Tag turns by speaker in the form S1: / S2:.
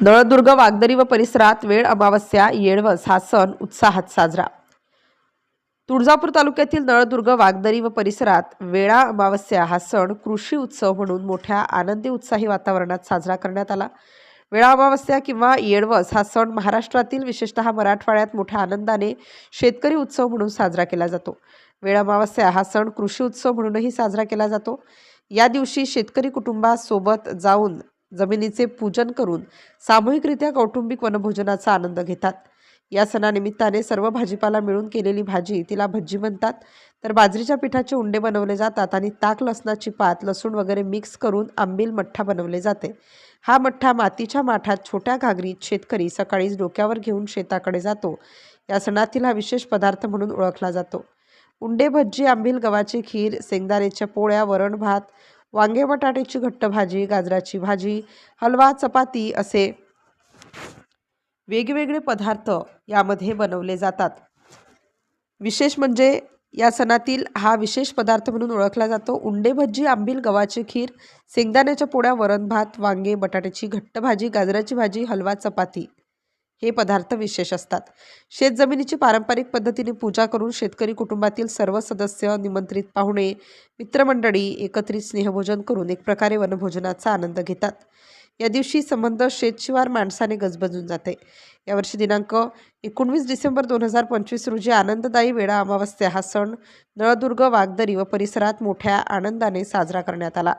S1: नळदुर्ग वागदरी व परिसरात वेळ अमावस्या येळवस हा सण उत्साहात साजरा. तुळजापूर तालुक्यातील नळदुर्ग वागदरी व परिसरात वेळा अमावस्या हा सण कृषी उत्सव म्हणून मोठ्या आनंदी उत्साही वातावरणात साजरा करण्यात आला. वेळा अमावस्या किंवा येळवस हा सण महाराष्ट्रातील विशेषतः मराठवाड्यात मोठ्या आनंदाने शेतकरी उत्सव म्हणून साजरा केला जातो. वेळ अमावस्या हा सण कृषी उत्सव म्हणूनही साजरा केला जातो. या दिवशी शेतकरी कुटुंबासोबत जाऊन जमिनीचे पूजन करून सामूहिकरित्या कौटुंबिक वनभोजनाचा आनंद घेतात. या सणानिमित्ताने सर्व भाजीपाला मिळून केलेली भाजी तिला भज्जी म्हणतात. तर बाजरीच्या पिठाचे उंडे बनवले जातात आणि ताक लसणाची पात लसूण वगैरे मिक्स करून आंबील मठ्ठा बनवले जाते. हा मठ्ठा मातीच्या माठात छोट्या घागरीत शेतकरी सकाळीच डोक्यावर घेऊन शेताकडे जातो. या सणातील हा विशेष पदार्थ म्हणून ओळखला जातो. उंडे भज्जी आंबील गव्हाची खीर शेंगदाण्याच्या पोळ्या वरण भात वांगे बटाट्याची घट्ट भाजी गाजराची भाजी हलवा चपाती असे वेगवेगळे पदार्थ यामध्ये बनवले जातात. विशेष म्हणजे या सणातील हा विशेष पदार्थ म्हणून ओळखला जातो. उंडे भज्जी आंबील गव्हाची खीर शेंगदाण्याच्या पोळ्या वरण भात वांगे बटाट्याची घट्ट भाजी गाजराची भाजी हलवा चपाती. हे पदार्थ विशेष असतात. शेतजमिनीची पारंपरिक पद्धतीने पूजा करून शेतकरी कुटुंबातील सर्व सदस्य निमंत्रित पाहुणे मित्रमंडळी एकत्रित स्नेहभोजन करून एक प्रकारे वनभोजनाचा आनंद घेतात. या दिवशी संबंध शेतशिवार माणसाने गजबजून जाते. यावर्षी दिनांक एकोणवीस डिसेंबर दोन हजार पंचवीस रोजी आनंददायी वेळा अमावस्या हा सण नळदुर्ग वागदरी व परिसरात मोठ्या आनंदाने साजरा करण्यात आला.